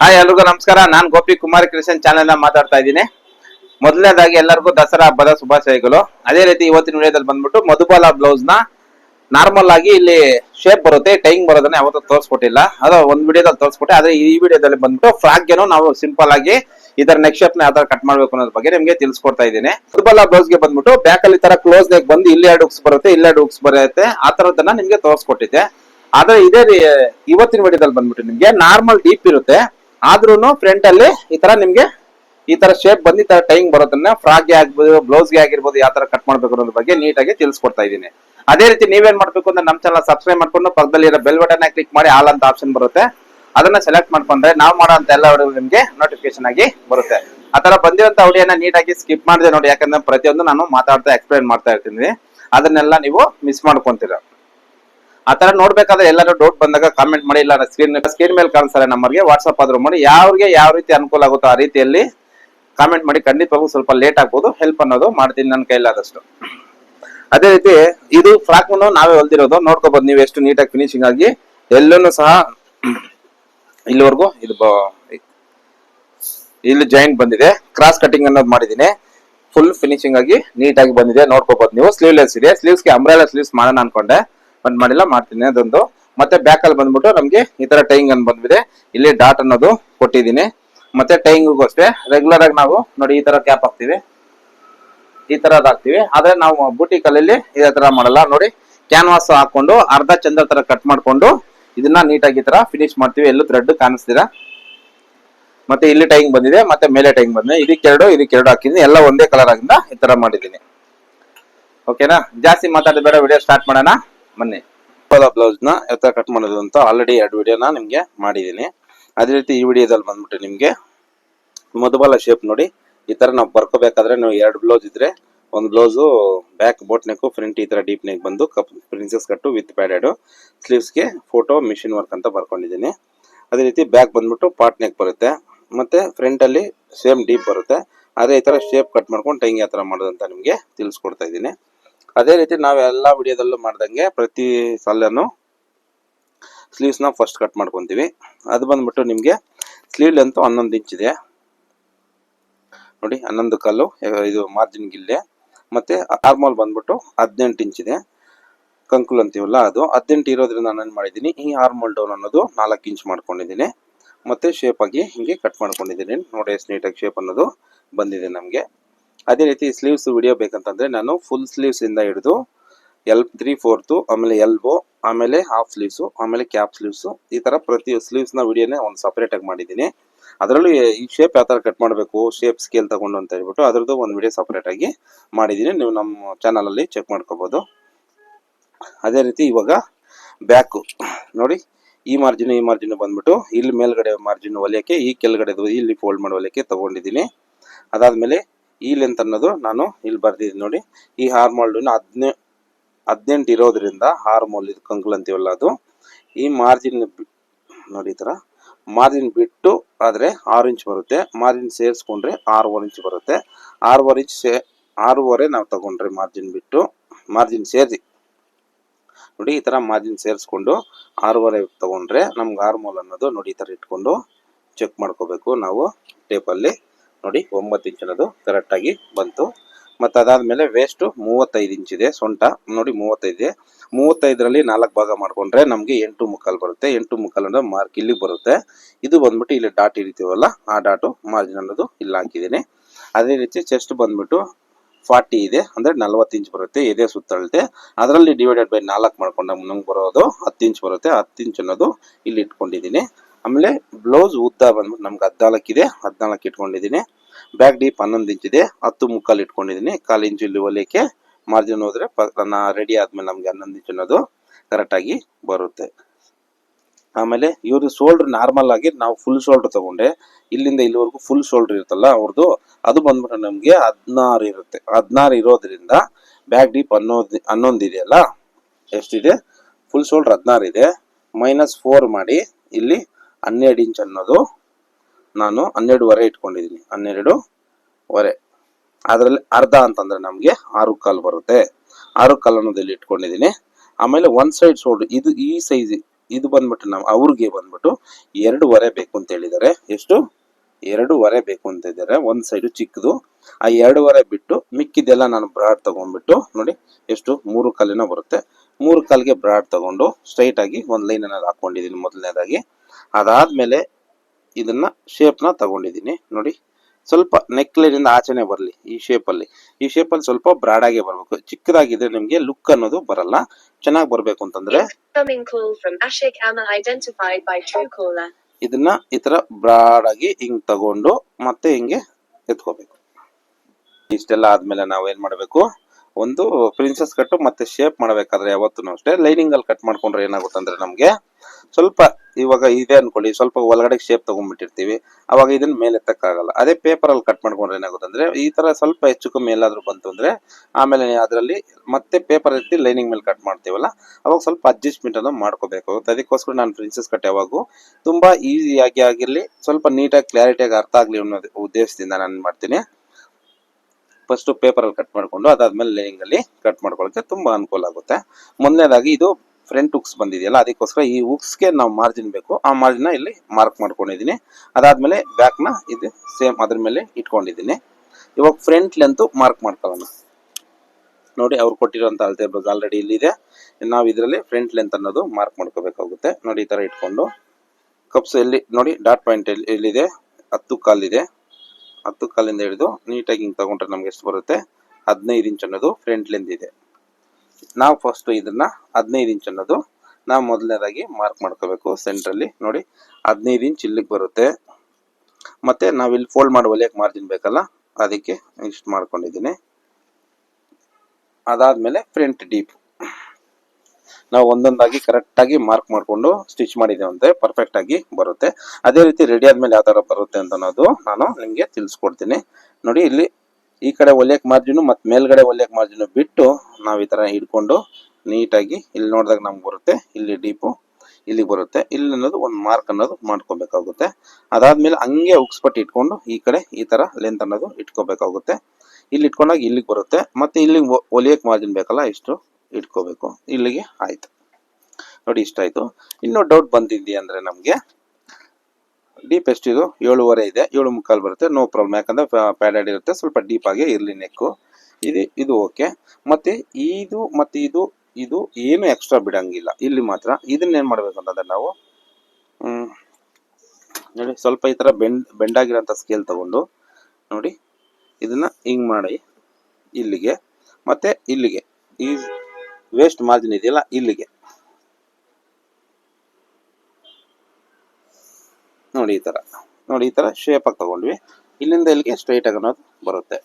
Hi ಎಲ್ರಿಗೂ ನಮಸ್ಕಾರ. ನಾನು ಗೋಪಿ ಕುಮಾರ್ ಕೃಷ್ಣನ್ ಚಾನೆಲ್ ಮಾತಾಡ್ತಾ ಇದ್ದೀನಿ. ಮೊದಲನೇದಾಗಿ ಎಲ್ಲರಿಗೂ ದಸರಾ ಹಬ್ಬದ ಶುಭಾಶಯಗಳು. ಅದೇ ರೀತಿ ಇವತ್ತಿನ ವಿಡಿಯೋದಲ್ಲಿ ಬಂದ್ಬಿಟ್ಟು ಮಧುಬಾಲ ಬ್ಲೌಸ್ನ ನಾರ್ಮಲ್ ಆಗಿ ಇಲ್ಲಿ ಶೇಪ್ ಬರುತ್ತೆ ಟೈಂಗ್ ಬರೋದನ್ನ ಯಾವತ್ತೂ ತೋರಿಸ್ಕೊಟ್ಟಿಲ್ಲ. ಅದು ಒಂದ್ ವಿಡಿಯೋದಲ್ಲಿ ತೋರಿಸ್ಕೊಟ್ಟೆ. ಆದ್ರೆ ಈ ವಿಡಿಯೋದಲ್ಲಿ ಬಂದ್ಬಿಟ್ಟು ಫ್ರಾಕ್ ನಾವು ಸಿಂಪಲ್ ಆಗಿ ಇದರ ನೆಕ್ ಶೇಪ್ನ ಯಾವ ಕಟ್ ಮಾಡ್ಬೇಕು ಅನ್ನೋದ್ರ ಬಗ್ಗೆ ನಿಮಗೆ ತಿಳಿಸ್ಕೊಡ್ತಾ ಇದ್ದೀನಿ. ಮಧುಬಾಲ ಬ್ಲೌಸ್ಗೆ ಬಂದ್ಬಿಟ್ಟು ಬ್ಯಾಕ್ ಅಲ್ಲಿ ತರ ಕ್ಲೋಸ್ ನೆಕ್ ಬಂದು ಇಲ್ಲಿ ಎರಡು ಹುಕ್ಸ್ ಬರುತ್ತೆ, ಇಲ್ಲಿ ಎರಡು ಹುಕ್ಸ್ ಬರುತ್ತೆ. ಆ ತರದನ್ನ ನಿಮ್ಗೆ ತೋರಿಸ್ಕೊಟ್ಟಿದ್ದೆ. ಆದ್ರೆ ಇದೇ ಇವತ್ತಿನ ವಿಡಿಯೋದಲ್ಲಿ ಬಂದ್ಬಿಟ್ಟು ನಿಮ್ಗೆ ನಾರ್ಮಲ್ ಡೀಪ್ ಇರುತ್ತೆ. ಆದ್ರೂನು ಫ್ರಂಟ್ ಅಲ್ಲಿ ಈ ತರ ನಿಮ್ಗೆ ಈ ತರ ಶೇಪ್ ಬಂದು ಈ ತರ ಟೈಂಗ್ ಬರೋದನ್ನ ಫ್ರಾಕ್ಗೆ ಆಗ್ಬೋದು ಬ್ಲೌಸ್ಗೆ ಆಗಿರ್ಬೋದು, ಯಾವ ತರ ಕಟ್ ಮಾಡ್ಬೇಕು ಅನ್ನೋದ್ರ ಬಗ್ಗೆ ನೀಟಾಗಿ ತಿಳಿಸ್ಕೊಡ್ತಾ ಇದ್ದೀನಿ. ಅದೇ ರೀತಿ ನೀವೇನ್ ಮಾಡ್ಬೇಕು ಅಂದ್ರೆ ನಮ್ಮ ಚಾನಲ್ ಸಬ್ಸ್ಕ್ರೈಬ್ ಮಾಡ್ಕೊಂಡು ಪಕ್ಕದಲ್ಲಿ ಇರೋ ಬೆಲ್ ಬಟನ್ ಕ್ಲಿಕ್ ಮಾಡಿ ಆಲ್ ಅಂತ ಆಪ್ಷನ್ ಬರುತ್ತೆ. ಅದನ್ನ ಸೆಲೆಕ್ಟ್ ಮಾಡ್ಕೊಂಡ್ರೆ ನಾವು ಮಾಡೋಂತ ಎಲ್ಲ ವಿಡಿಯೋ ನಿಮ್ಗೆ ನೋಟಿಫಿಕೇಶನ್ ಆಗಿ ಬರುತ್ತೆ. ಆ ತರ ಬಂದಿರುವಂತ ಅವಡಿಯನ್ನ ನೀಟಾಗಿ ಸ್ಕಿಪ್ ಮಾಡಿದೆ ನೋಡಿ, ಯಾಕಂದ್ರೆ ಪ್ರತಿಯೊಂದು ನಾನು ಮಾತಾಡ್ತಾ ಎಕ್ಸ್ಪ್ಲೈನ್ ಮಾಡ್ತಾ ಇರ್ತೀನಿ. ಅದನ್ನೆಲ್ಲ ನೀವು ಮಿಸ್ ಮಾಡ್ಕೊಂತೀರ. ಆ ನೋಡ್ಬೇಕಾದ್ರೆ ಎಲ್ಲರೂ ಡೌಟ್ ಬಂದಾಗ ಕಾಮೆಂಟ್ ಮಾಡಿ, ಇಲ್ಲ ಸ್ಕ್ರೀನ್ ಸ್ಕ್ರೀನ್ ಮೇಲೆ ಕಾಣಿಸ್ತಾರೆ ನಮ್ಮರಿಗೆ ವಾಟ್ಸ್ಆಪ್ ಆದ್ರೂ ಮಾಡಿ, ಯಾವ್ರಿಗೆ ಯಾವ ರೀತಿ ಅನುಕೂಲ ಆಗುತ್ತೋ ಆ ರೀತಿಯಲ್ಲಿ ಕಾಮೆಂಟ್ ಮಾಡಿ ಖಂಡಿತವಾಗೂ ಸ್ವಲ್ಪ ಲೇಟ್ ಆಗ್ಬೋದು ಹೆಲ್ಪ್ ಅನ್ನೋದು ಮಾಡ್ತೀನಿ ನನ್ನ ಕೈಲಾದಷ್ಟು. ಅದೇ ರೀತಿ ಇದು ಫ್ರಾಕ್ ನಾವೇ ಹೊಲ್ದಿರೋದು ನೋಡ್ಕೋಬಹುದು ನೀವು ಎಷ್ಟು ನೀಟಾಗಿ ಫಿನಿಶಿಂಗ್ ಆಗಿ ಎಲ್ಲೂ ಸಹ ಇಲ್ಲಿವರೆಗೂ ಇದು ಇಲ್ಲಿ ಜಾಯಿಂಟ್ ಬಂದಿದೆ. ಕ್ರಾಸ್ ಕಟಿಂಗ್ ಅನ್ನೋದು ಮಾಡಿದ್ದೀನಿ. ಫುಲ್ ಫಿನಿಶಿಂಗ್ ಆಗಿ ನೀಟಾಗಿ ಬಂದಿದೆ ನೋಡ್ಕೋಬಹುದು ನೀವು. ಸ್ಲೀವ್ಲೆಸ್ ಇದೆ. ಸ್ಲೀವ್ಸ್ಗೆ ಅಂಬ್ರೆಲಾ ಸ್ಲೀವ್ಸ್ ಮಾಡೋಣ ಅನ್ಕೊಂಡೆ. ಬಟ್ ಮಾಡಿಲ್ಲ, ಮಾಡ್ತೀನಿ. ಅದೊಂದು. ಮತ್ತೆ ಬ್ಯಾಕ್ ಅಲ್ಲಿ ಬಂದ್ಬಿಟ್ಟು ನಮ್ಗೆ ಈ ತರ ಟೈಂಗ್ ಅನ್ನು ಬಂದ್ಬಿದೆ. ಇಲ್ಲಿ ಡಾಟ್ ಅನ್ನೋದು ಕೊಟ್ಟಿದ್ದೀನಿ. ಮತ್ತೆ ಟೈಂಗಿಗೂ ಅಷ್ಟೇ. ರೆಗ್ಯುಲರ್ ಆಗಿ ನಾವು ನೋಡಿ ಈ ತರ ಕ್ಯಾಪ್ ಹಾಕ್ತಿವಿ. ಈ ತರ ಹಾಕ್ತಿವಿ. ಆದ್ರೆ ನಾವು ಬೂಟಿ ಕಲ್ಲಲ್ಲಿ ಇದೇ ತರ ಮಾಡಲ್ಲ. ನೋಡಿ ಕ್ಯಾನ್ವಾಸ್ ಹಾಕೊಂಡು ಅರ್ಧ ಚಂದ್ರ ತರ ಕಟ್ ಮಾಡ್ಕೊಂಡು ಇದನ್ನ ನೀಟಾಗಿ ಈ ತರ ಫಿನಿಶ್ ಮಾಡ್ತೀವಿ. ಎಲ್ಲೂ ಥ್ರೆಡ್ ಕಾಣಿಸ್ತೀರಾ ಮತ್ತೆ ಇಲ್ಲಿ ಟೈಂಗ್ ಬಂದಿದೆ. ಮತ್ತೆ ಮೇಲೆ ಟೈಂಗ್ ಬಂದಿದೆ. ಇದಕ್ಕೆರಡು ಇದಕ್ಕೆರಡು ಹಾಕಿದ್ದೀನಿ. ಎಲ್ಲ ಒಂದೇ ಕಲರ್ ಆಗಿಂದ ಈ ತರ ಮಾಡಿದ್ದೀನಿ. ಓಕೆನಾ ಜಾಸ್ತಿ ಮಾತಾಡಿದ ಬೇಡ. ವಿಡಿಯೋ ಸ್ಟಾರ್ಟ್ ಮಾಡೋಣ. ಬನ್ನಿ ಬ್ಲೌಸ್ನ ತರ ಕಟ್ ಮಾಡೋದು ಅಂತ ಆಲ್ರೆಡಿ ಎರಡು ವಿಡಿಯೋನ ನಿಮಗೆ ಮಾಡಿದ್ದೀನಿ. ಅದೇ ರೀತಿ ಈ ವಿಡಿಯೋದಲ್ಲಿ ಬಂದ್ಬಿಟ್ಟು ನಿಮಗೆ ಮಧುಬಾಲ ಶೇಪ್ ನೋಡಿ, ಈ ತರ ನಾವು ಬರ್ಕೋಬೇಕಾದ್ರೆ ನೀವು ಎರಡು ಬ್ಲೌಸ್ ಇದ್ರೆ ಒಂದು blouse back boat neck front ಈ ತರ ಡೀಪ್ ನೆಕ್ ಬಂದು cup princess cut with padded ಸ್ಲೀವ್ಸ್ಗೆ photo machine work ಅಂತ ಬರ್ಕೊಂಡಿದ್ದೀನಿ. ಅದೇ ರೀತಿ ಬ್ಯಾಕ್ ಬಂದ್ಬಿಟ್ಟು ಪಾಟ್ ನೆಕ್ ಬರುತ್ತೆ, ಮತ್ತೆ ಫ್ರಂಟ್ ಅಲ್ಲಿ ಸೇಮ್ ಡೀಪ್ ಬರುತ್ತೆ. ಅದೇ ಈ ತರ ಶೇಪ್ ಕಟ್ ಮಾಡ್ಕೊಂಡು ಟೈಂಗ್ ಯಾವ ತರ ಮಾಡೋದು ಅಂತ ನಿಮಗೆ ತಿಳಿಸ್ಕೊಡ್ತಾ ಇದ್ದೀನಿ. ಅದೇ ರೀತಿ ನಾವು ವಿಡಿಯೋದಲ್ಲೂ ಮಾಡ್ದಂಗೆ ಪ್ರತಿ ಸಲನು ಸ್ಲೀವ್ಸ್ನ ಫಸ್ಟ್ ಕಟ್ ಮಾಡ್ಕೊಂತೀವಿ. ಅದು ಬಂದ್ಬಿಟ್ಟು ನಿಮಗೆ ಸ್ಲೀವ್ ಲೆಂತ್ ಹನ್ನೊಂದು ಇಂಚ್ ಇದೆ. ನೋಡಿ, ಹನ್ನೊಂದು ಕಲ್ಲು ಇದು ಮಾರ್ಜಿನ್ ಗಿಲ್ಲೆ. ಮತ್ತೆ ಆರ್ಮೋಲ್ ಬಂದ್ಬಿಟ್ಟು ಹದಿನೆಂಟು ಇಂಚ್ ಇದೆ. ಕಂಕುಲ್ ಅಂತೀವಲ್ಲ ಅದು. ಹದಿನೆಂಟು ಇರೋದ್ರಿಂದ ನಾನು ಏನು ಮಾಡಿದ್ದೀನಿ, ಈ ಆರ್ಮೋಲ್ ಡೌನ್ ಅನ್ನೋದು ನಾಲ್ಕು ಇಂಚ್ ಮಾಡ್ಕೊಂಡಿದ್ದೀನಿ. ಮತ್ತೆ ಶೇಪ್ ಆಗಿ ಹಿಂಗೆ ಕಟ್ ಮಾಡ್ಕೊಂಡಿದ್ದೀನಿ. ನೋಡಿ ಎಷ್ಟು ನೀಟಾಗಿ ಶೇಪ್ ಅನ್ನೋದು ಬಂದಿದೆ ನಮಗೆ. ಅದೇ ರೀತಿ ಸ್ಲೀವ್ಸ್ ವಿಡಿಯೋ ಬೇಕಂತಂದ್ರೆ ನಾನು ಫುಲ್ ಸ್ಲೀವ್ಸ್ ಇಂದ ಹಿಡಿದು ಎಲ್ ತ್ರೀ ಫೋರ್ತು ಆಮೇಲೆ ಎಲ್ಬೋ ಆಮೇಲೆ ಹಾಫ್ ಸ್ಲೀವ್ಸು ಆಮೇಲೆ ಕ್ಯಾಪ್ ಸ್ಲೀವ್ಸು ಈ ತರ ಪ್ರತಿ ಸ್ಲೀವ್ಸ್ನ ವಿಡಿಯೋನೇ ಒಂದು ಸಪ್ರೇಟಾಗಿ ಮಾಡಿದ್ದೀನಿ. ಅದರಲ್ಲೂ ಈ ಶೇಪ್ ಯಾವ ಥರ ಕಟ್ ಮಾಡಬೇಕು ಶೇಪ್ ಸ್ಕೇಲ್ ತಗೊಂಡು ಅಂತ ಹೇಳ್ಬಿಟ್ಟು ಅದರದ್ದು ಒಂದು ವಿಡಿಯೋ ಸಪ್ರೇಟಾಗಿ ಮಾಡಿದ್ದೀನಿ. ನೀವು ನಮ್ಮ ಚಾನಲಲ್ಲಿ ಚೆಕ್ ಮಾಡ್ಕೋಬಹುದು ಅದೇ ರೀತಿ ಇವಾಗ ಬ್ಯಾಕು ನೋಡಿ, ಈ ಮಾರ್ಜಿನ್ ಈ ಮಾರ್ಜಿನ್ ಬಂದ್ಬಿಟ್ಟು ಇಲ್ಲಿ ಮೇಲ್ಗಡೆ ಮಾರ್ಜಿನ್ ಹೊಲಿಯಕ್ಕೆ ಈ ಕೆಳಗಡೆ ಇಲ್ಲಿ ಫೋಲ್ಡ್ ಮಾಡೋ ಹೊಲಿಯಕ್ಕೆ ತಗೊಂಡಿದ್ದೀನಿ. ಅದಾದ್ಮೇಲೆ ಈ ಲೆಂತ್ ಅನ್ನೋದು ನಾನು ಇಲ್ಲಿ ಬರ್ದಿದ್ದೀನಿ ನೋಡಿ. ಈ ಹಾರ್ಮೋಲ್ ಹದಿನೇ ಹದಿನೆಂಟು ಇರೋದ್ರಿಂದ ಹಾರ್ಮೋಲ್ ಇದು ಕಂಕುಲ್ ಅಂತೀವಲ್ಲ ಅದು. ಈ ಮಾರ್ಜಿನ್ ನೋಡಿ ಈ ಥರ ಮಾರ್ಜಿನ್ ಬಿಟ್ಟು ಆದರೆ ಆರು ಇಂಚ್ ಬರುತ್ತೆ. ಮಾರ್ಜಿನ್ ಸೇರಿಸ್ಕೊಂಡ್ರೆ ಆರೂವರೆ ಇಂಚ್ ಬರುತ್ತೆ. ಆರೂವರೆ ಇಂಚ್ ಸೇ ಆರೂವರೆ ನಾವು ತಗೊಂಡ್ರೆ ಮಾರ್ಜಿನ್ ಬಿಟ್ಟು ಮಾರ್ಜಿನ್ ಸೇರಿಸಿ. ನೋಡಿ ಈ ಥರ ಮಾರ್ಜಿನ್ ಸೇರಿಸ್ಕೊಂಡು ಆರೂವರೆ ತಗೊಂಡ್ರೆ ನಮ್ಗೆ ಆರ್ಮೋಲ್ ಅನ್ನೋದು ನೋಡಿ ಈ ಥರ ಇಟ್ಕೊಂಡು ಚೆಕ್ ಮಾಡ್ಕೋಬೇಕು ನಾವು ಟೇಪಲ್ಲಿ ನೋಡಿ, ಒಂಬತ್ತು ಇಂಚಿನದು ಕರೆಕ್ಟಾಗಿ ಬಂತು. ಮತ್ತೆ ಅದಾದ್ಮೇಲೆ ವೇಸ್ಟ್ ಮೂವತ್ತೈದು ಇಂಚ್ ಇದೆ, ಸೊಂಟ. ನೋಡಿ, ಮೂವತ್ತೈದು ಮೂವತ್ತೈದರಲ್ಲಿ ನಾಲ್ಕು ಭಾಗ ಮಾಡಿಕೊಂಡ್ರೆ ನಮಗೆ ಎಂಟು ಮುಕ್ಕಾಲು ಬರುತ್ತೆ. ಎಂಟು ಮುಕ್ಕಾಲು ಅಂದರೆ ಮಾರ್ಕ್ ಇಲ್ಲಿಗೆ ಬರುತ್ತೆ. ಇದು ಬಂದ್ಬಿಟ್ಟು ಇಲ್ಲಿ ಡಾಟ್ ಇರಿತೀವಲ್ಲ ಆ ಡಾಟು ಮಾರ್ಜಿನ್ ಅನ್ನೋದು ಇಲ್ಲಿ ಹಾಕಿದ್ದೀನಿ. ಅದೇ ರೀತಿ ಚೆಸ್ಟ್ ಬಂದ್ಬಿಟ್ಟು ಫಾರ್ಟಿ ಇದೆ, ಅಂದರೆ ನಲ್ವತ್ತು ಇಂಚ್ ಬರುತ್ತೆ. ಎದೆ ಸುತ್ತಳತೆ. ಅದರಲ್ಲಿ ಡಿವೈಡೆಡ್ ಬೈ ನಾಲ್ಕು ಮಾಡ್ಕೊಂಡು ನಮ್ಗೆ ಬರೋದು ಹತ್ತು ಇಂಚ್ ಬರುತ್ತೆ. ಹತ್ತು ಇಂಚ್ ಅನ್ನೋದು ಇಲ್ಲಿ ಇಟ್ಕೊಂಡಿದ್ದೀನಿ. ಆಮೇಲೆ ಬ್ಲೌಸ್ ಉದ್ದ ಬಂದ್ಬಿಟ್ಟು ನಮ್ಗೆ ಹದಿನಾಲ್ಕು ಇದೆ, ಹದಿನಾಲ್ಕು ಇಟ್ಕೊಂಡಿದ್ದೀನಿ. ಬ್ಯಾಕ್ ಡೀಪ್ ಹನ್ನೊಂದು ಇಂಚ್ ಇದೆ, ಹತ್ತು ಮುಕ್ಕಾಲು ಇಟ್ಕೊಂಡಿದ್ದೀನಿ ಕಾಲು ಇಂಚು ಇಲ್ಲಿ ಹೊಲಿಯಕ್ಕೆ ಮಾರ್ಜಿನ್ ಹೋದ್ರೆ ರೆಡಿ ಆದ್ಮೇಲೆ ನಮ್ಗೆ ಹನ್ನೊಂದು ಇಂಚು ಅನ್ನೋದು ಕರೆಕ್ಟ್ ಆಗಿ ಬರುತ್ತೆ. ಆಮೇಲೆ ಇವ್ರದ್ದು ಶೋಲ್ಡರ್ ನಾರ್ಮಲ್ ಆಗಿ ನಾವು ಫುಲ್ ಶೋಲ್ಡರ್ ತಗೊಂಡೆ. ಇಲ್ಲಿಂದ ಇಲ್ಲಿವರೆಗೂ ಫುಲ್ ಶೋಲ್ಡರ್ ಇರುತ್ತಲ್ಲ ಅವ್ರದ್ದು ಅದು ಬಂದ್ಬಿಟ್ಟು ನಮಗೆ ಹದಿನಾರು ಇರುತ್ತೆ. ಹದಿನಾರು ಇರೋದ್ರಿಂದ ಬ್ಯಾಕ್ ಡೀಪ್ ಹನ್ನೊಂದು ಹನ್ನೊಂದು ಇದೆಯಲ್ಲ ಎಷ್ಟಿದೆ? ಫುಲ್ ಶೋಲ್ಡರ್ ಹದಿನಾರು ಇದೆ. ಮೈನಸ್ ಫೋರ್ ಮಾಡಿ ಇಲ್ಲಿ ಹನ್ನೆರಡು ಇಂಚ್ ಅನ್ನೋದು ನಾನು ಹನ್ನೆರಡುವರೆ ಇಟ್ಕೊಂಡಿದ್ದೀನಿ. ಹನ್ನೆರಡುವರೆ. ಅದರಲ್ಲಿ ಅರ್ಧ ಅಂತಂದ್ರೆ ನಮಗೆ ಆರು ಕಾಲು ಬರುತ್ತೆ. ಆರು ಕಾಲು ಅನ್ನೋದಲ್ಲಿ ಇಟ್ಕೊಂಡಿದ್ದೀನಿ. ಆಮೇಲೆ ಒನ್ ಸೈಡ್ ಶೋಲ್ಡರ್ ಇದು ಈ ಸೈಜ್ ಇದು ಬಂದ್ಬಿಟ್ಟು ನಾವು ಅವ್ರಿಗೆ ಬಂದ್ಬಿಟ್ಟು ಎರಡೂವರೆ ಬೇಕು ಅಂತ ಹೇಳಿದ್ದಾರೆ. ಎಷ್ಟು? ಎರಡೂವರೆ ಬೇಕು ಅಂತ ಇದ್ದಾರೆ. ಒಂದು ಸೈಡು ಚಿಕ್ಕದು. ಆ ಎರಡೂವರೆ ಬಿಟ್ಟು ಮಿಕ್ಕಿದೆಲ್ಲ ನಾನು ಬ್ರಾಡ್ ತಗೊಂಡ್ಬಿಟ್ಟು ನೋಡಿ ಎಷ್ಟು? ಮೂರು ಕಾಲಿನ ಬರುತ್ತೆ. ಮೂರು ಕಾಲಿಗೆ ಬ್ರಾಡ್ ತಗೊಂಡು ಸ್ಟ್ರೈಟ್ ಆಗಿ ಒಂದು ಲೈನ್ ಅನ್ನೋದು ಹಾಕೊಂಡಿದ್ದೀನಿ ಮೊದಲನೇದಾಗಿ. ಅದಾದ್ಮೇಲೆ ಇದನ್ನ ಶೇಪ್ನ ನ ತಗೊಂಡಿದ್ದೀನಿ. ನೋಡಿ ಸ್ವಲ್ಪ ನೆಕ್ ಇಂದ ಆಚೆನೆ ಬರಲಿ ಈ ಶೇಪ್ ಅಲ್ಲಿ. ಈ ಶೇಪ್ ಅಲ್ಲಿ ಸ್ವಲ್ಪ ಬ್ರಾಡ್ ಆಗಿ ಬರಬೇಕು. ಚಿಕ್ಕದಾಗಿದ್ರೆ ನಿಮ್ಗೆ ಲುಕ್ ಅನ್ನೋದು ಬರಲ್ಲ. ಚೆನ್ನಾಗಿ ಬರ್ಬೇಕು ಅಂತಂದ್ರೆ. ಇದನ್ನ ಈ ತರ ಬ್ರಾಡ್ ಆಗಿ ಹಿಂಗ್ ತಗೊಂಡು ಮತ್ತೆ ಹಿಂಗೆ ಎತ್ಕೋಬೇಕು. ಇಷ್ಟೆಲ್ಲ ಆದ್ಮೇಲೆ ನಾವು ಏನ್ ಮಾಡ್ಬೇಕು? ಒಂದು ಪ್ರಿನ್ಸಸ್ ಕಟ್ ಮತ್ತೆ ಶೇಪ್ ಮಾಡಬೇಕಾದ್ರೆ ಯಾವತ್ತೂ ಅಷ್ಟೇ. ಲೈನಿಂಗ್ ಅಲ್ಲಿ ಕಟ್ ಮಾಡ್ಕೊಂಡ್ರೆ ಏನಾಗುತ್ತೆ ಅಂದ್ರೆ ನಮ್ಗೆ ಸ್ವಲ್ಪ ಇವಾಗ ಇದೆ ಅನ್ಕೊಳ್ಳಿ. ಸ್ವಲ್ಪ ಒಳಗಡೆ ಶೇಪ್ ತಗೊಂಡ್ಬಿಟ್ಟಿರ್ತೀವಿ. ಅವಾಗ ಇದನ್ನ ಮೇಲೆ ಎತ್ತಕ್ಕಾಗಲ್ಲ ಅದೇ ಪೇಪರ್ ಅಲ್ಲಿ ಕಟ್ ಮಾಡ್ಕೊಂಡ್ರೆ ಏನಾಗುತ್ತೆ ಅಂದ್ರೆ ಈ ತರ ಸ್ವಲ್ಪ ಹೆಚ್ಚು ಕಮ್ಮಿ ಎಲ್ಲಾದ್ರೂ ಬಂತು ಅಂದ್ರೆ ಆಮೇಲೆ ಅದರಲ್ಲಿ ಮತ್ತೆ ಪೇಪರ್ ಎತ್ತಿ ಲೈನಿಂಗ್ ಮೇಲೆ ಕಟ್ ಮಾಡ್ತೀವಲ್ಲ, ಅವಾಗ ಸ್ವಲ್ಪ ಅಡ್ಜಸ್ಟ್ಮೆಂಟ್ ಅನ್ನು ಮಾಡ್ಕೋಬೇಕಾಗುತ್ತೆ. ಅದಕ್ಕೋಸ್ಕರ ನಾನು ಪ್ರಿನ್ಸಸ್ ಕಟ್ ಯಾವಾಗೂ ತುಂಬಾ ಈಸಿಯಾಗಿ ಆಗಿರ್ಲಿ, ಸ್ವಲ್ಪ ನೀಟಾಗಿ ಕ್ಲಾರಿಟಿಯಾಗಿ ಅರ್ಥ ಆಗ್ಲಿ ಅನ್ನೋ ಉದ್ದೇಶದಿಂದ ನಾನು ಮಾಡ್ತೀನಿ. ಫಸ್ಟ್ ಪೇಪರಲ್ಲಿ ಕಟ್ ಮಾಡಿಕೊಂಡು ಅದಾದ್ಮೇಲೆ ಲೈನಿಂಗಲ್ಲಿ ಕಟ್ ಮಾಡ್ಕೊಳ್ಳೋಕ್ಕೆ ತುಂಬಾ ಅನುಕೂಲ ಆಗುತ್ತೆ. ಮೊದಲನೇದಾಗಿ ಇದು ಫ್ರಂಟ್ ಹುಕ್ಸ್ ಬಂದಿದೆಯಲ್ಲ, ಅದಕ್ಕೋಸ್ಕರ ಈ ಹುಕ್ಸ್ಗೆ ನಾವು ಮಾರ್ಜಿನ್ ಬೇಕು. ಆ ಮಾರ್ಜಿನ್ ಇಲ್ಲಿ ಮಾರ್ಕ್ ಮಾಡ್ಕೊಂಡಿದ್ದೀನಿ. ಅದಾದ್ಮೇಲೆ ಬ್ಯಾಕ್ನ ಇದು ಸೇಮ್ ಅದ್ರ ಮೇಲೆ ಇಟ್ಕೊಂಡಿದ್ದೀನಿ. ಇವಾಗ ಫ್ರಂಟ್ ಲೆಂತ್ ಮಾರ್ಕ್ ಮಾಡ್ಕೊಳ್ಳೋಣ. ನೋಡಿ, ಅವ್ರು ಕೊಟ್ಟಿರೋಂಥ ಅಳತೆ ಬಗ್ಗೆ ಆಲ್ರೆಡಿ ಇಲ್ಲಿದೆ. ನಾವು ಇದರಲ್ಲಿ ಫ್ರಂಟ್ ಲೆಂತ್ ಅನ್ನೋದು ಮಾರ್ಕ್ ಮಾಡ್ಕೋಬೇಕಾಗುತ್ತೆ. ನೋಡಿ, ಈ ತರ ಇಟ್ಕೊಂಡು. ಕಪ್ಸ್ ಎಲ್ಲಿ ನೋಡಿ ಡಾಟ್ ಪಾಯಿಂಟ್ ಎಲ್ಲಿ ಎಲ್ಲಿದೆ ಹತ್ತು ಕಾಲಿದೆ. ಹತ್ತು ಕಾಲಿಂದ ಹಿಡಿದು ನೀಟಾಗಿ ಹಿಂಗೆ ತಗೊಂಡ್ರೆ ನಮ್ಗೆ ಎಷ್ಟು ಬರುತ್ತೆ? ಹದಿನೈದು ಇಂಚ್ ಅನ್ನೋದು ಫ್ರಂಟ್ ಲೆಂತ್ ಇದೆ. ನಾವು ಫಸ್ಟ್ ಇದನ್ನ ಹದಿನೈದು ಇಂಚ್ ಅನ್ನೋದು ನಾವು ಮೊದಲನೇದಾಗಿ ಮಾರ್ಕ್ ಮಾಡ್ಕೋಬೇಕು ಸೆಂಟ್ರಲ್ಲಿ ನೋಡಿ, ಹದಿನೈದು ಇಂಚ್ ಇಲ್ಲಿಗೆ ಬರುತ್ತೆ. ಮತ್ತೆ ನಾವು ಇಲ್ಲಿ ಫೋಲ್ಡ್ ಮಾಡಿ ಹೊಲಿಯೋಕೆ ಮಾರ್ಜಿನ್ ಬೇಕಲ್ಲ, ಅದಕ್ಕೆ ಇಷ್ಟು ಮಾಡ್ಕೊಂಡಿದ್ದೀನಿ. ಅದಾದ್ಮೇಲೆ ಫ್ರಂಟ್ ಡೀಪ್ ನಾವು ಒಂದೊಂದಾಗಿ ಕರೆಕ್ಟಾಗಿ ಮಾರ್ಕ್ ಮಾಡ್ಕೊಂಡು ಸ್ಟಿಚ್ ಮಾಡಿದ್ದೇವೆ ಅಂದ್ರೆ ಪರ್ಫೆಕ್ಟ್ ಆಗಿ ಬರುತ್ತೆ. ಅದೇ ರೀತಿ ರೆಡಿ ಆದ್ಮೇಲೆ ಯಾವ ತರ ಬರುತ್ತೆ ಅಂತ ಅನ್ನೋದು ನಾನು ನಿಮ್ಗೆ ತಿಳಿಸ್ಕೊಡ್ತೀನಿ. ನೋಡಿ, ಇಲ್ಲಿ ಈ ಕಡೆ ಒಲೆಯಕ್ಕೆ ಮಾರ್ಜಿನ್ ಮತ್ತೆ ಮೇಲ್ಗಡೆ ಒಲೆಯಕ್ಕೆ ಮಾರ್ಜಿನ್ ಬಿಟ್ಟು ನಾವು ಈ ತರ ಹಿಡ್ಕೊಂಡು ನೀಟಾಗಿ ಇಲ್ಲಿ ನೋಡಿದಾಗ ನಮ್ಗೆ ಬರುತ್ತೆ, ಇಲ್ಲಿ ಡೀಪು ಇಲ್ಲಿ ಬರುತ್ತೆ. ಇಲ್ಲಿ ಅನ್ನೋದು ಒಂದು ಮಾರ್ಕ್ ಅನ್ನೋದು ಮಾಡ್ಕೋಬೇಕಾಗುತ್ತೆ. ಅದಾದ್ಮೇಲೆ ಹಂಗೆ ಉಕ್ಸ್ಪಟ್ಟು ಇಟ್ಕೊಂಡು ಈ ಕಡೆ ಈ ತರ ಲೆಂತ್ ಅನ್ನೋದು ಇಟ್ಕೋಬೇಕಾಗುತ್ತೆ. ಇಲ್ಲಿ ಇಟ್ಕೊಂಡಾಗ ಇಲ್ಲಿಗೆ ಬರುತ್ತೆ. ಮತ್ತೆ ಇಲ್ಲಿ ಒಲಿಯಕ್ ಮಾರ್ಜಿನ್ ಬೇಕಲ್ಲ ಇಷ್ಟು. ಇಟ್ಕೋಬೇಕು. ಇಲ್ಲಿಗೆ ಆಯ್ತು. ನೋಡಿ ಇಷ್ಟ ಆಯ್ತು. ಇನ್ನೂ ಡೌಟ್ ಬಂದಿದ್ದಿ ಅಂದ್ರೆ ನಮಗೆ ಡೀಪ್ ಇದು? ಏಳುವರೆ ಇದೆ. ಏಳು ಮುಕ್ಕಾಲು ಬರುತ್ತೆ. ನೋ ಪ್ರಾಬ್ಲಮ್ ಯಾಕಂದ್ರೆ ಪ್ಯಾಡ್ಯಾಡ್ ಇರುತ್ತೆ. ಸ್ವಲ್ಪ ಡೀಪ್ ಇರಲಿ ನೆಕ್ಕು ಇದು ಇದು ಓಕೆ ಮತ್ತೆ ಇದು ಮತ್ತೆ ಇದು ಇದು ಏನು ಎಕ್ಸ್ಟ್ರಾ ಬಿಡಂಗಿಲ್ಲ. ಇಲ್ಲಿ ಮಾತ್ರ. ಇದನ್ನ ಮಾಡಬೇಕು ಅಂತಂದ್ರೆ ನಾವು ನೋಡಿ ಸ್ವಲ್ಪ ಈ ತರ ಬೆಂಡ್, ಬೆಂಡಾಗಿರೋಂಥ ಸ್ಕೇಲ್ ತಗೊಂಡು ನೋಡಿ. ಇದನ್ನ ಹಿಂಗ್ ಮಾಡಿ ಇಲ್ಲಿಗೆ, ಮತ್ತೆ ಇಲ್ಲಿಗೆ. ಈ ವೇಸ್ಟ್ ಮಾರ್ಜಿನ್ ಇದೆಯಲ್ಲ, ಇಲ್ಲಿಗೆ. ನೋಡಿ ಈ ತರ. ನೋಡಿ ಈ ತರ ಶೇಪ್ ಆಗಿ ತಗೊಂಡ್ವಿ. ಇಲ್ಲಿಂದ ಇಲ್ಲಿಗೆ ಸ್ಟ್ರೈಟ್ ಅನ್ನೋದು ಬರುತ್ತೆ.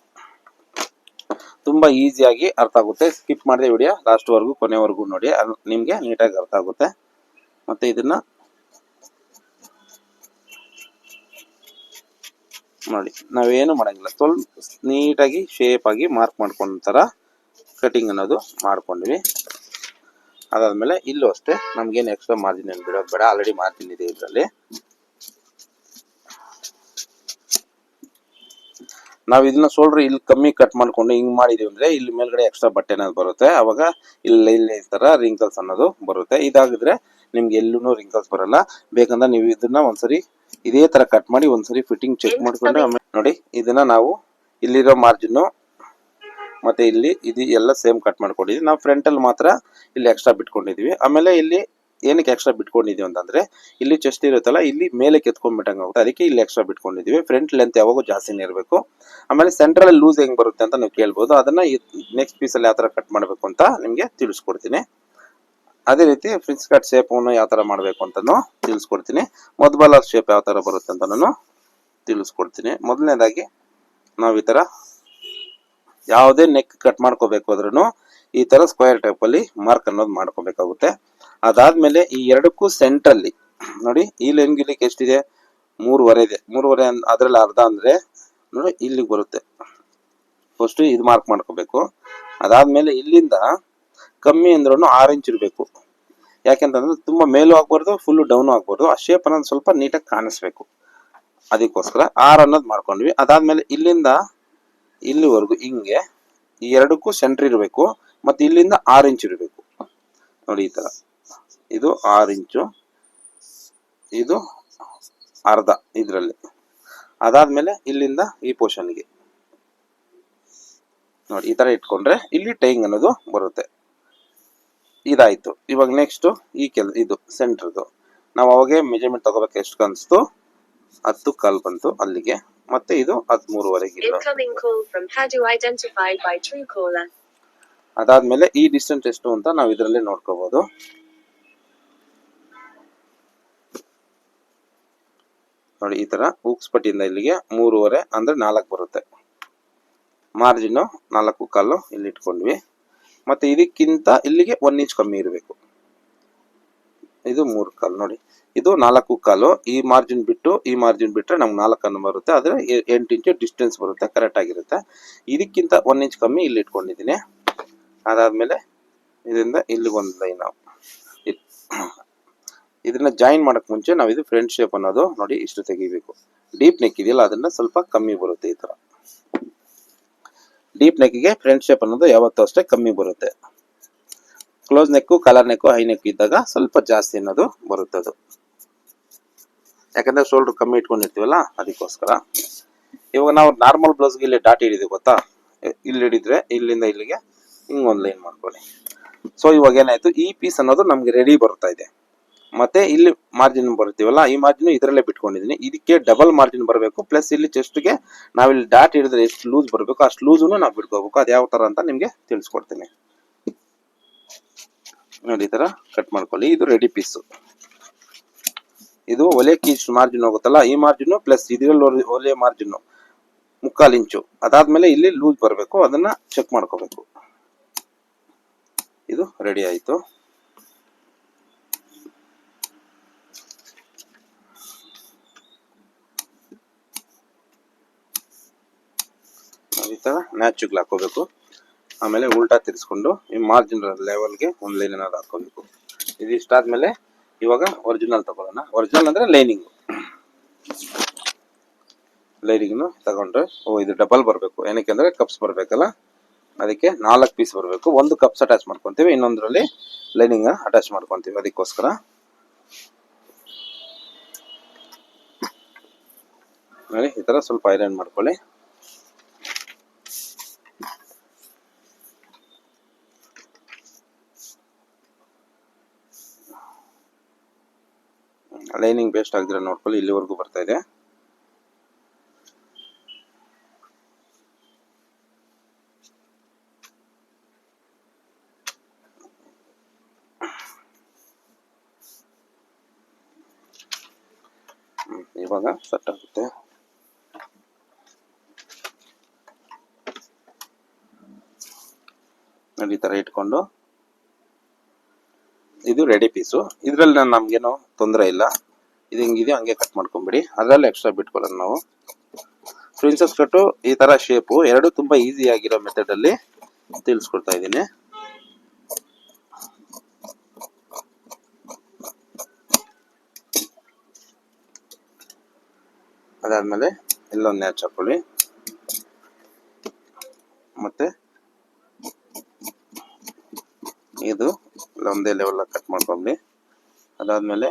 ತುಂಬಾ ಈಸಿಯಾಗಿ ಅರ್ಥ ಆಗುತ್ತೆ. ಸ್ಕಿಪ್ ಮಾಡಿದೆ ವಿಡಿಯೋ ಲಾಸ್ಟ್ ವರೆಗೂ ಕೊನೆವರೆಗೂ ನೋಡಿ. ನಿಮ್ಗೆ ನೀಟಾಗಿ ಅರ್ಥ ಆಗುತ್ತೆ. ಮತ್ತೆ ಇದನ್ನ ನೋಡಿ, ನಾವೇನು ಮಾಡಂಗಿಲ್ಲ. ಸ್ವಲ್ಪ ನೀಟಾಗಿ ಶೇಪ್ ಆಗಿ ಮಾರ್ಕ್ ಮಾಡ್ಕೊಂಡ ತರ ಕಟಿಂಗ್ ಅನ್ನೋದು ಮಾಡ್ಕೊಂಡ್ವಿ. ಅದಾದ್ಮೇಲೆ ಇಲ್ಲೂ ಅಷ್ಟೇ ಏನು ಎಕ್ಸ್ಟ್ರಾ ಮಾರ್ಜಿನ್ ಏನು ಬಿಡೋದು ಬೇಡ ಆಲ್ರೆಡಿ ಮಾರ್ಜಿನ್ ಇದೆ ಇದರಲ್ಲಿ. ನಾವು ಇದನ್ನ ಸೋಲ್ರಿ ಇಲ್ಲಿ ಕಮ್ಮಿ ಕಟ್ ಮಾಡ್ಕೊಂಡು ಹಿಂಗ್ ಮಾಡಿದೀವಿ ಅಂದ್ರೆ ಇಲ್ಲಿ ಮೇಲ್ಗಡೆ ಎಕ್ಸ್ಟ್ರಾ ಬಟ್ಟೆ ಅನ್ನೋದು ಬರುತ್ತೆ. ಅವಾಗ ಇಲ್ಲಿ ಇಲ್ಲಿ ತರ ರಿಂಕಲ್ಸ್ ಅನ್ನೋದು ಬರುತ್ತೆ. ಇದಾಗಿದ್ರೆ ನಿಮ್ಗೆ ಎಲ್ಲೂ ರಿಂಕಲ್ಸ್ ಬರಲ್ಲ. ಬೇಕಂದ್ರೆ ನೀವು ಇದನ್ನ ಒಂದ್ಸರಿ ಇದೇ ತರ ಕಟ್ ಮಾಡಿ ಒಂದ್ಸರಿ ಫಿಟ್ಟಿಂಗ್ ಚೆಕ್ ಮಾಡ್ಕೊಂಡು ನೋಡಿ, ಇದನ್ನ ನಾವು ಇಲ್ಲಿರೋ ಮಾರ್ಜಿನ್ ಮತ್ತೆ ಇಲ್ಲಿ ಇದು ಎಲ್ಲ ಸೇಮ್ ಕಟ್ ಮಾಡ್ಕೊಂಡಿದ್ವಿ ನಾವು ಫ್ರಂಟ್ ಅಲ್ಲಿ ಮಾತ್ರ ಇಲ್ಲಿ ಎಕ್ಸ್ಟ್ರಾ ಬಿಟ್ಕೊಂಡಿದ್ವಿ. ಆಮೇಲೆ ಇಲ್ಲಿ ಏನಕ್ಕೆ ಎಕ್ಸ್ಟ್ರಾ ಬಿಟ್ಕೊಂಡಿದೀವಿ ಅಂತಂದ್ರೆ, ಇಲ್ಲಿ ಚೆಸ್ಟ್ ಇರುತ್ತಲ್ಲ, ಇಲ್ಲಿ ಮೇಲೆ ಕೆತ್ಕೊಂಡ್ಬಿಟ್ಟಂಗೆ ಆಗುತ್ತೆ ಅದಕ್ಕೆ ಇಲ್ಲಿ ಎಕ್ಸ್ಟ್ರಾ ಬಿಟ್ಕೊಂಡಿದೀವಿ. ಫ್ರಂಟ್ ಲೆಂತ್ ಯಾವಾಗೂ ಜಾಸ್ತಿನೇ ಇರಬೇಕು. ಆಮೇಲೆ ಸೆಂಟ್ರಲ್ ಲೂಸ್ ಹೆಂಗೆ ಬರುತ್ತೆ ಅಂತ ನೀವು ಕೇಳ್ಬೋದು. ಅದನ್ನ ನೆಕ್ಸ್ಟ್ ಪೀಸ್ ಅಲ್ಲಿ ಯಾವ ಥರ ಕಟ್ ಮಾಡಬೇಕು ಅಂತ ನಿಮಗೆ ತಿಳಿಸ್ಕೊಡ್ತೀನಿ. ಅದೇ ರೀತಿ ಫ್ರಿನ್ಸ್ ಕಟ್ ಶೇಪ್ ಯಾವ ಥರ ಮಾಡಬೇಕು ಅಂತಲೂ ತಿಳಿಸ್ಕೊಡ್ತೀನಿ. ಮೊದಲ ಶೇಪ್ ಯಾವ ಥರ ಬರುತ್ತೆ ಅಂತ ನಾನು ತಿಳಿಸ್ಕೊಡ್ತೀನಿ. ಮೊದಲನೇದಾಗಿ ನಾವು ಈ ತರ ಯಾವುದೇ ನೆಕ್ ಕಟ್ ಮಾಡ್ಕೋಬೇಕು ಅದ್ರೂ ಈ ತರ ಸ್ಕ್ವೇರ್ ಟೈಪ್ ಅಲ್ಲಿ ಮಾರ್ಕ್ ಅನ್ನೋದು ಮಾಡ್ಕೋಬೇಕಾಗುತ್ತೆ. ಅದಾದ್ಮೇಲೆ ಈ ಎರಡಕ್ಕೂ ಸೆಂಟ್ರಲ್ಲಿ ನೋಡಿ ಈ ಲೈನ್ ಗಿಲಿಕ್ಕೆ ಎಷ್ಟಿದೆ? ಮೂರುವರೆ ಇದೆ. ಮೂರುವರೆ ಅದ್ರಲ್ಲಿ ಅರ್ಧ ಅಂದ್ರೆ ನೋಡಿ ಇಲ್ಲಿಗೆ ಬರುತ್ತೆ. ಫಸ್ಟ್ ಇದು ಮಾರ್ಕ್ ಮಾಡ್ಕೋಬೇಕು. ಅದಾದ್ಮೇಲೆ ಇಲ್ಲಿಂದ ಕಮ್ಮಿ ಅಂದ್ರೂ ಆರು ಇಂಚ್ ಇರಬೇಕು. ಯಾಕೆಂತಂದ್ರೆ ತುಂಬಾ ಮೇಲೂ ಆಗ್ಬಾರ್ದು ಫುಲ್ ಡೌನ್ ಆಗ್ಬಾರ್ದು. ಆ ಶೇಪ್ ಅನ್ನೋದು ಸ್ವಲ್ಪ ನೀಟಾಗಿ ಕಾಣಿಸ್ಬೇಕು. ಅದಕ್ಕೋಸ್ಕರ ಆರ್ ಅನ್ನೋದು ಮಾಡ್ಕೊಂಡ್ವಿ. ಅದಾದ್ಮೇಲೆ ಇಲ್ಲಿಂದ ಇಲ್ಲಿವರೆಗೂ ಹಿಂಗೆ ಈ ಎರಡಕ್ಕೂ ಸೆಂಟ್ರ್ ಇರಬೇಕು ಮತ್ತೆ ಇಲ್ಲಿಂದ ಆರು ಇಂಚ್ ಇರಬೇಕು. ನೋಡಿ ಈ ತರ. ಇದು ಆರು ಇಂಚು ಇದು ಅರ್ಧ ಇದರಲ್ಲಿ. ಅದಾದ್ಮೇಲೆ ಇಲ್ಲಿಂದ ಈ ಪೋರ್ಷನ್ಗೆ ನೋಡಿ ಈ ತರ ಇಟ್ಕೊಂಡ್ರೆ ಇಲ್ಲಿ ಟೈಂಗ್ ಅನ್ನೋದು ಬರುತ್ತೆ. ಇದಾಯ್ತು. ಇವಾಗ ನೆಕ್ಸ್ಟ್ ಈ ಕೆಲ್, ಇದು ಸೆಂಟ್ರದು ನಾವು ಅವಾಗೆ ಮೆಜರ್ಮೆಂಟ್ ತಗೋಬೇಕು ಎಷ್ಟು ಅನ್ಸ್ತು ಹತ್ತು ಕಾಲು ಬಂತು ಅಲ್ಲಿಗೆ. ಮತ್ತೆ ಇದು ಹದಿಮೂರುವರೆಗೆ. ಅದಾದ್ಮೇಲೆ ಈ ಡಿಸ್ಟೆನ್ಸ್ ಎಷ್ಟು ಅಂತ ನಾವು ಇದರಲ್ಲೇ ನೋಡ್ಕೋಬಹುದು ನೋಡಿ ಈ ತರ ಉಕ್ಸ್ ಪಟ್ಟಿಯಿಂದ ಇಲ್ಲಿಗೆ ಮೂರುವರೆ ಅಂದ್ರೆ ನಾಲ್ಕು ಬರುತ್ತೆ. ಮಾರ್ಜಿನ್ ನಾಲ್ಕು ಕಾಲು ಇಲ್ಲಿ ಇಟ್ಕೊಂಡ್ವಿ ಮತ್ತೆ ಇದಕ್ಕಿಂತ ಇಲ್ಲಿಗೆ ಒನ್ ಇಂಚ್ ಕಮ್ಮಿ ಇರಬೇಕು. ಇದು ಮೂರು ಕಾಲು ನೋಡಿ. ಇದು ನಾಲ್ಕು ಕಾಲು. ಈ ಮಾರ್ಜಿನ್ ಬಿಟ್ಟು, ಈ ಮಾರ್ಜಿನ್ ಬಿಟ್ಟರೆ ನಮ್ಗೆ ನಾಲ್ಕನ್ನು ಬರುತ್ತೆ. ಆದರೆ ಎಂಟು ಇಂಚು ಡಿಸ್ಟೆನ್ಸ್ ಬರುತ್ತೆ ಕರೆಕ್ಟ್ ಆಗಿರುತ್ತೆ. ಇದಕ್ಕಿಂತ ಒನ್ ಇಂಚ್ ಕಮ್ಮಿ ಇಲ್ಲಿ ಇಟ್ಕೊಂಡಿದ್ದೀನಿ. ಅದಾದಮೇಲೆ ಇದರಿಂದ ಇಲ್ಲಿ ಒಂದು ಲೈನ್ ಇದನ್ನ ಜಾಯಿನ್ ಮಾಡಕ್ ಮುಂಚೆ ನಾವು ಇದು ಫ್ರೆಂಡ್ ಶೇಪ್ ಅನ್ನೋದು ನೋಡಿ ಇಷ್ಟು ತೆಗಿಬೇಕು. ಡೀಪ್ ನೆಕ್ ಇದೆಯಲ್ಲ, ಅದನ್ನ ಸ್ವಲ್ಪ ಕಮ್ಮಿ ಬರುತ್ತೆ ಈ ತರ. ಡೀಪ್ ನೆಕ್ಗೆ ಫ್ರೆಂಡ್ ಶೇಪ್ ಅನ್ನೋದು ಯಾವತ್ತೂ ಅಷ್ಟೇ ಕಮ್ಮಿ ಬರುತ್ತೆ. Close neck colour neck high neck ಇದ್ದಾಗ ಸ್ವಲ್ಪ ಜಾಸ್ತಿ ಅನ್ನೋದು ಬರುತ್ತೆ ಅದು ಯಾಕಂದ್ರೆ ಶೋಲ್ಡರ್ ಕಮ್ಮಿ ಇಟ್ಕೊಂಡಿರ್ತೀವಲ್ಲ, ಅದಕ್ಕೋಸ್ಕರ. ಇವಾಗ ನಾವು ನಾರ್ಮಲ್ ಬ್ಲೌಸ್ಗೆ ಇಲ್ಲಿ ಡಾಟ್ ಹಿಡಿದೀವಿ ಗೊತ್ತಾ? ಇಲ್ಲಿ ಹಿಡಿದ್ರೆ ಇಲ್ಲಿಂದ ಇಲ್ಲಿಗೆ ಹಿಂಗ್ ಒಂದು ಲೈನ್ ಮಾಡ್ಕೊಳ್ಳಿ. ಸೊ ಇವಾಗ ಏನಾಯ್ತು? ಈ ಪೀಸ್ ಅನ್ನೋದು ನಮ್ಗೆ ರೆಡಿ ಬರ್ತಾ ಇದೆ. ಮತ್ತೆ ಇಲ್ಲಿ ಮಾರ್ಜಿನ್ ಬರ್ತೀವಲ್ಲ ಈ ಮಾರ್ಜಿನ್ ಇದರಲ್ಲೇ ಬಿಟ್ಕೊಂಡಿದ್ದೀನಿ ಇದಕ್ಕೆ ಡಬಲ್ ಮಾರ್ಜಿನ್ ಬರಬೇಕು ಪ್ಲಸ್ ಇಲ್ಲಿ ಚೆಸ್ಟ್ಗೆ ನಾವಿಲ್ಲಿ ಡಾಟ್ ಹಿಡಿದ್ರೆ ಎಷ್ಟು ಲೂಸ್ ಬರಬೇಕು ಅಷ್ಟು ಲೂಸನ್ನು ನಾವು ಬಿಟ್ಕೋಬೇಕು. ಅದು ಯಾವ ಅಂತ ನಿಮ್ಗೆ ತಿಳಿಸ್ಕೊಡ್ತೀನಿ. ನೋಡಿ ಈ ತರ ಕಟ್ ಮಾಡ್ಕೊಳ್ಳಿ. ಇದು ರೆಡಿ ಪೀಸ್ ಇದು ಒಲೆಕ್ಕೆ ಇಷ್ಟು ಮಾರ್ಜಿನ್ ಹೋಗುತ್ತಲ್ಲ, ಈ ಮಾರ್ಜಿನ್ ಪ್ಲಸ್ ಇದರಲ್ಲಿ ಒಲೆ ಮಾರ್ಜಿನ್ ಮುಕ್ಕಾಲು ಇಂಚು. ಅದಾದ್ಮೇಲೆ ಇಲ್ಲಿ ಲೂಸ್ ಬರಬೇಕು, ಅದನ್ನ ಚೆಕ್ ಮಾಡ್ಕೋಬೇಕು. ಇದು ರೆಡಿ ಆಯ್ತು. ಈ ತರ ನ್ಯಾಚುಗ್ಲ್ ಹಾಕೋಬೇಕು ಆಮೇಲೆ ಉಲ್ಟಾ ತಿರ್ಸ್ಕೊಂಡು ಈ ಮಾರ್ಜಿನ್ ಲೆವೆಲ್ಗೆ ಒಂದು ಲೈನ್ ಏನಾದ್ರು ಹಾಕೋಬೇಕು ಇದು ಇವಾಗ ಒರಿಜಿನಲ್ ತಗೊಳ್ಳೋಣ. ಒರಿಜಿನಲ್ ಅಂದ್ರೆ ಲೈನಿಂಗ್ ಲೈನಿಂಗ್ನು ತಗೊಂಡ್ರೆ, ಓ, ಇದು ಡಬಲ್ ಬರಬೇಕು. ಏನಕ್ಕೆ ಅಂದ್ರೆ ಕಪ್ಸ್ ಬರಬೇಕಲ್ಲ? ಅದಕ್ಕೆ ನಾಲ್ಕು ಪೀಸ್ ಬರಬೇಕು. ಒಂದು ಕಪ್ಸ್ ಅಟ್ಯಾಚ್ ಮಾಡ್ಕೊಂತೀವಿ, ಇನ್ನೊಂದರಲ್ಲಿ ಲೈನಿಂಗ್ ಅಟ್ಯಾಚ್ ಮಾಡ್ಕೊಂತೀವಿ ಅದಕ್ಕೋಸ್ಕರ. ನೋಡಿ, ಈ ಥರ ಸ್ವಲ್ಪ ಐರನ್ ಮಾಡ್ಕೊಳ್ಳಿ. ಲೈನಿಂಗ್ ಬೇಸ್ಟ್ ಆಗಿದ್ರೆ ನೋಡ್ಕೊಳ್ಳಿ, ಇಲ್ಲಿವರೆಗೂ ಬರ್ತಾ ಇದೆ. ಇವಾಗ ಸೆಟ್ ಆಗುತ್ತೆ. ನೋಡಿ, ಈ ಇಟ್ಕೊಂಡು. ಇದು ರೆಡಿ ಪೀಸು ಇದ್ರಲ್ಲಿ ನಮ್ಗೇನು ತೊಂದರೆ ಇಲ್ಲ. ಇದು ಹಿಂಗಿದೆಯೋ ಹಂಗೆ ಕಟ್ ಮಾಡ್ಕೊಂಬಿಡಿ. ಅದರಲ್ಲಿ ಎಕ್ಸ್ಟ್ರಾ ಬಿಟ್ಕೊಳ್ಳೋದು ನಾವು. ಪ್ರಿನ್ಸಸ್ ಕಟ್ಟು ಈ ತರ ಶೇಪು ಎರಡು ತುಂಬಾ ಈಸಿ ಆಗಿರೋ ಮೆಥಡ್ ಅಲ್ಲಿ ತಿಳಿಸ್ಕೊಡ್ತಾ ಇದ್ದೀನಿ. ಅದಾದ್ಮೇಲೆ ಇಲ್ಲೊಂದು ನ್ಯಾಚ್ ಹಾಕೊಳ್ಳಿ. ಮತ್ತೆ ಇದು ಒಂದೇ ಲೆವೆಲ್ ಕಟ್ ಮಾಡ್ಕೊಂಬಿ ಅದಾದ್ಮೇಲೆ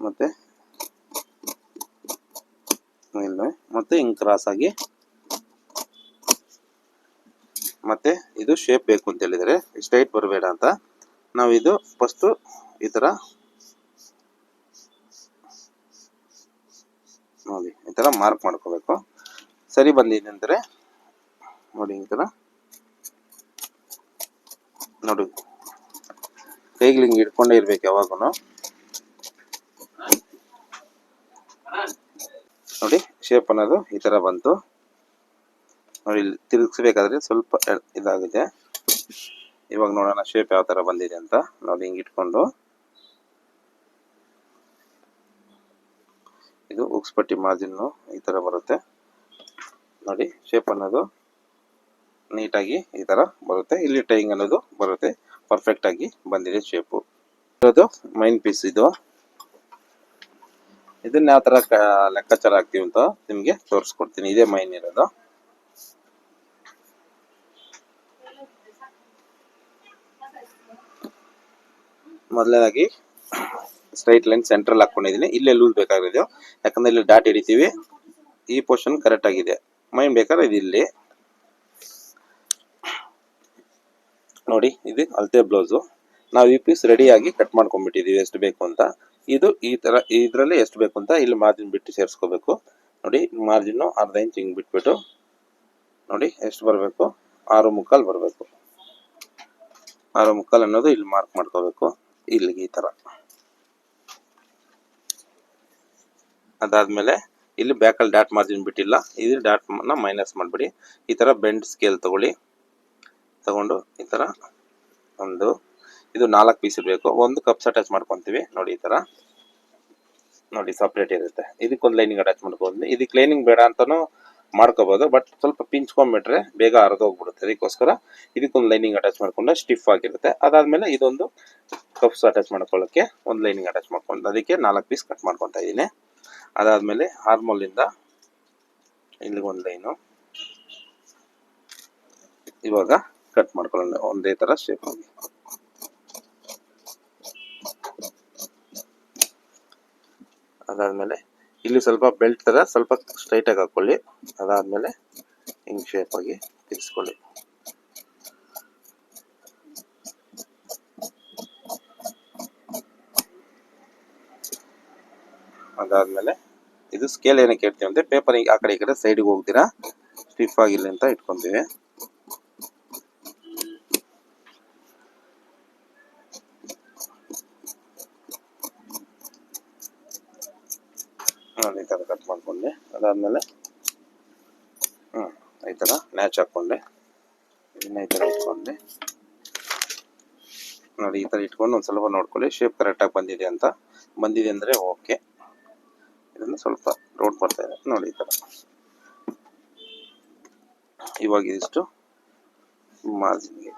ಮತ್ತೆ ಮತ್ತೆ ಹಿಂಗ್ ಕ್ರಾಸ್ ಆಗಿ ಮತ್ತೆ ಇದು ಶೇಪ್ ಬೇಕು ಅಂತ ಹೇಳಿದರೆ ಸ್ಟ್ರೈಟ್ ಬರಬೇಡ ಅಂತ. ನಾವು ಇದು ಫಸ್ಟ್ ಈ ತರ ನೋಡಿ, ಈ ತರ ಮಾರ್ಕ್ ಮಾಡ್ಕೋಬೇಕು. ಸರಿ ಬಂದಿದೆ ಅಂದರೆ ನೋಡಿ ಈ ತರ. ನೋಡಿ, ಕೈಗಳು ಹಿಂಗೆ ಇಟ್ಕೊಂಡೇ ಇರ್ಬೇಕು ಯಾವಾಗೂ ನೋಡಿ ಶೇಪ್ ಅನ್ನೋದು ಈ ತರ ಬಂತು. ನೋಡಿ, ಇಲ್ಲಿ ತಿರುಗಿಸ್ಬೇಕಾದ್ರೆ ಸ್ವಲ್ಪ ಇದಾಗಿದೆ. ಇವಾಗ ನೋಡೋಣ ಶೇಪ್ ಯಾವ ತರ ಬಂದಿದೆ ಅಂತ. ನೋಡಿ, ಹಿಂಗೆ ಇಟ್ಕೊಂಡು. ಇದು ಉಕ್ಸ್ಪಟ್ಟಿ ಮಾರ್ಜಿನ್ ಈ ತರ ಬರುತ್ತೆ. ನೋಡಿ ಶೇಪ್ ಅನ್ನೋದು ನೀಟಾಗಿ ಈ ತರ ಬರುತ್ತೆ. ಇಲ್ಲಿ ಟೈಂಗ್ ಅನ್ನೋದು ಬರುತ್ತೆ. ಪರ್ಫೆಕ್ಟ್ ಆಗಿ ಬಂದಿದೆ ಶೇಪು ಇರೋದು ಮೈನ್ ಪೀಸ್ ಇದು. ಇದನ್ನ ಯಾವ ತರ ಲೆಕ್ಕಾಚಾರ ಹಾಕ್ತೀವಿ ಅಂತ ನಿಮ್ಗೆ ತೋರಿಸ್ಕೊಡ್ತೀನಿ. ಇದೇ ಮೈನ್ ಇರೋದು. ಮೊದಲನೇದಾಗಿ ಸ್ಟ್ರೈಟ್ ಲೈನ್ ಸೆಂಟ್ರಲ್ ಹಾಕೊಂಡಿದ್ದೀನಿ. ಇಲ್ಲೇ ಲೂಸ್ ಬೇಕಾಗಿದೆಯೋ ಯಾಕಂದ್ರೆ ಇಲ್ಲಿ ಡಾಟ್ ಹಿಡಿತೀವಿ. ಈ ಪೋರ್ಷನ್ ಕರೆಕ್ಟ್ ಆಗಿದೆ. ಮೈನ್ ಬೇಕಾದ್ರೆ ಇದು ಇಲ್ಲಿ. ನೋಡಿ, ಇದು ಅಳತೆ ಬ್ಲೌಸು ನಾವು ಈ ಪೀಸ್ ರೆಡಿಯಾಗಿ ಕಟ್ ಮಾಡ್ಕೊಂಡ್ಬಿಟ್ಟಿದೀವಿ ಎಷ್ಟು ಬೇಕು ಅಂತ. ಇದು ಈ ತರ, ಇದರಲ್ಲಿ ಎಷ್ಟು ಬೇಕು ಅಂತ ಇಲ್ಲಿ ಮಾರ್ಜಿನ್ ಬಿಟ್ಟು ಸೇರಿಸ್ಕೋಬೇಕು. ನೋಡಿ ಮಾರ್ಜಿನ್ ಅರ್ಧ ಇಂಚ್ ಹಿಂಗೆ ಬಿಟ್ಬಿಟ್ಟು, ನೋಡಿ, ಎಷ್ಟು ಬರಬೇಕು? ಆರು ಮುಕ್ಕಾಲು ಬರಬೇಕು. ಆರು ಮುಕ್ಕಾಲು ಅನ್ನೋದು ಇಲ್ಲಿ ಮಾರ್ಕ್ ಮಾಡ್ಕೋಬೇಕು. ಇಲ್ಲಿಗೆ ಈ ತರ. ಅದಾದ್ಮೇಲೆ ಇಲ್ಲಿ ಬ್ಯಾಕಲ್ಲಿ ಡಾಟ್ ಮಾರ್ಜಿನ್ ಬಿಟ್ಟಿಲ್ಲ. ಇದು ಡಾಟ್ನ ಮೈನಸ್ ಮಾಡಿಬಿಡಿ. ಈ ತರ ಬೆಂಡ್ ಸ್ಕೇಲ್ ತಗೊಳ್ಳಿ. ತಗೊಂಡು ಈ ತರ ಒಂದು ಇದು ನಾಲ್ಕು ಪೀಸ್ ಇರಬೇಕು ಒಂದು ಕಪ್ಸ್ ಅಟ್ಯಾಚ್ ಮಾಡ್ಕೊತೀವಿ. ನೋಡಿ, ಈ ತರ. ನೋಡಿ ಸಪ್ರೇಟ್ ಇರುತ್ತೆ. ಇದಕ್ಕೊಂದು ಲೈನಿಂಗ್ ಅಟ್ಯಾಚ್ ಮಾಡ್ಕೊಂಡು ಇದಕ್ಕೆ ಕ್ಲೀನಿಂಗ್ ಬೇಡ ಅಂತಲೂ ಮಾಡ್ಕೋಬಹುದು ಬಟ್ ಸ್ವಲ್ಪ ಪಿಂಚ್ಕೊಂಡ್ಬಿಟ್ರೆ ಬೇಗ ಹರಿದೋಗ್ಬಿಡುತ್ತೆ. ಅದಕ್ಕೋಸ್ಕರ ಇದಕ್ಕೊಂದು ಲೈನಿಂಗ್ ಅಟ್ಯಾಚ್ ಮಾಡ್ಕೊಂಡು ಸ್ಟಿಫ್ ಆಗಿರುತ್ತೆ. ಅದಾದಮೇಲೆ ಇದೊಂದು ಕಪ್ಸ್ ಅಟ್ಯಾಚ್ ಮಾಡ್ಕೊಳ್ಳೋಕೆ ಒಂದು ಲೈನಿಂಗ್ ಅಟ್ಯಾಚ್ ಮಾಡ್ಕೊಂಡು, ಅದಕ್ಕೆ ನಾಲ್ಕು ಪೀಸ್ ಕಟ್ ಮಾಡ್ಕೊತಾ ಇದ್ದೀನಿ. ಅದಾದಮೇಲೆ ಹಾರ್ಮೋಲಿಂದ ಇಲ್ಲಿಗೆ ಒಂದು ಲೈನು. ಇವಾಗ ಕಟ್ ಮಾಡ್ಕೊಳ್ಳೋಣ. ಒಂದೇ ಥರ ಶೇಪ್ ಆಗಿ. ಅದಾದ್ಮೇಲೆ ಇಲ್ಲಿ ಸ್ವಲ್ಪ ಬೆಲ್ಟ್ ತರ ಸ್ವಲ್ಪ ಸ್ಟ್ರೈಟ್ ಆಗಿ ಹಾಕೊಳ್ಳಿ. ಅದಾದ್ಮೇಲೆ ಹಿಂಗ್ ಶೇಪ್ ಆಗಿ ತಿರ್ಸ್ಕೊಳ್ಳಿ ಅದಾದ್ಮೇಲೆ ಇದು ಸ್ಕೇಲ್ ಏನಕ್ಕೆ ಇಡ್ತೀವಿ ಅಂದ್ರೆ ಪೇಪರ್ ಆ ಕಡೆ ಈ ಕಡೆ ಸೈಡಿಗೆ ಹೋಗ್ತೀರಾ? ಸ್ಟಿಫ್ ಆಗಿಲ್ಲ ಅಂತ ಇಟ್ಕೊಂತೀವಿ ನೋಡಿ ಈ ಥರ ಕಟ್ ಮಾಡ್ಕೊಂಡೆ ಅದಾದ್ಮೇಲೆ ಹ್ಞೂ ಈ ಥರ ಮ್ಯಾಚ್ ಹಾಕ್ಕೊಂಡೆ ಇದನ್ನ ಈ ಥರ ಇಟ್ಕೊಂಡೆ. ನೋಡಿ, ಈ ಥರ ಇಟ್ಕೊಂಡು ಒಂದು ಸ್ವಲ್ಪ ನೋಡ್ಕೊಳ್ಳಿ ಶೇಪ್ ಕರೆಕ್ಟಾಗಿ ಬಂದಿದೆ ಅಂತ. ಬಂದಿದೆ ಅಂದರೆ ಓಕೆ ಇದನ್ನು ಸ್ವಲ್ಪ ರೋಡ್ ಬರ್ತಾ ಇದೆ ನೋಡಿ, ಈ ಥರ ಇವಾಗ ಇದಿಷ್ಟು ಮಾರ್ಜಿನ್ಗೆ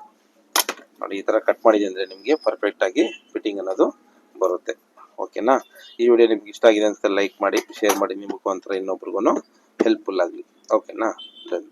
ನೋಡಿ, ಈ ಥರ ಕಟ್ ಮಾಡಿದೆ ಅಂದರೆ ನಿಮಗೆ ಪರ್ಫೆಕ್ಟಾಗಿ ಫಿಟ್ಟಿಂಗ್ ಅನ್ನೋದು ಬರುತ್ತೆ. ಓಕೆನಾ? ಈ ವಿಡಿಯೋ ನಿಮ್ಗೆ ಇಷ್ಟ ಆಗಿದೆ ಅಂತ ಲೈಕ್ ಮಾಡಿ ಶೇರ್ ಮಾಡಿ ನಿಮ್ಮ ಮುಖಾಂತರ ಇನ್ನೊಬ್ರಿಗೂ ಹೆಲ್ಪ್ಫುಲ್ ಆಗಲಿ. ಓಕೆನಾ? ಡನ್